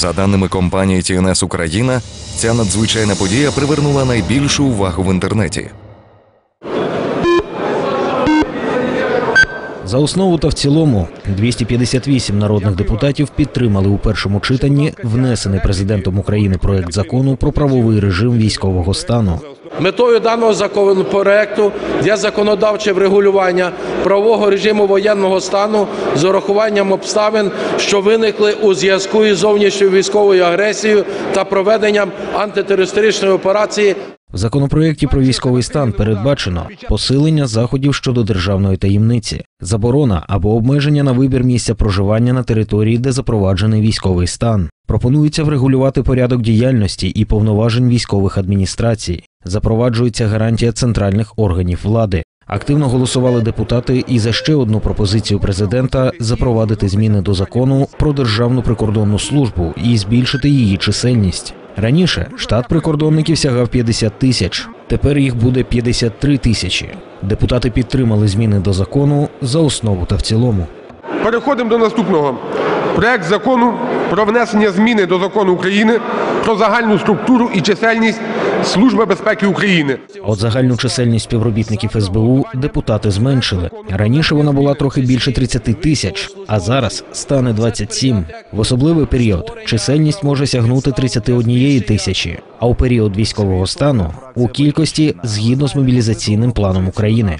За даними компанії TNS Україна, ця надзвичайна подія привернула найбільшу увагу в інтернеті. За основу та в цілому 258 народних депутатів підтримали у першому читанні внесений президентом України проект закону про правовий режим військового стану. Метою даного законопроекту є законодавче врегулювання правового режиму воєнного стану з урахуванням обставин, що виникли у зв'язку із зовнішньою військовою агресією та проведенням антитерористичної операції В законопроєкті про військовий стан передбачено посилення заходів щодо державної таємниці, заборона або обмеження на вибір місця проживання на території, де запроваджений військовий стан. Пропонується врегулювати порядок діяльності і повноважень військових адміністрацій. Запроваджується гарантія центральних органів влади. Активно голосували депутати і за ще одну пропозицію президента запровадити зміни до закону про державну прикордонну службу і збільшити її чисельність. Раніше штат прикордонників сягав 50 тисяч, тепер їх буде 53 тисячі. Депутати підтримали зміни до закону за основу та в цілому. Переходимо до наступного. Проект закону про внесення зміни до закону України про загальну структуру і чисельність Служби безпеки України. От загальну чисельність співробітників СБУ депутати зменшили. Раніше вона була трохи більше 30 тисяч, а зараз стане 27. В особливий період чисельність може сягнути 31 тисячі, а у період військового стану у кількості згідно з мобілізаційним планом України.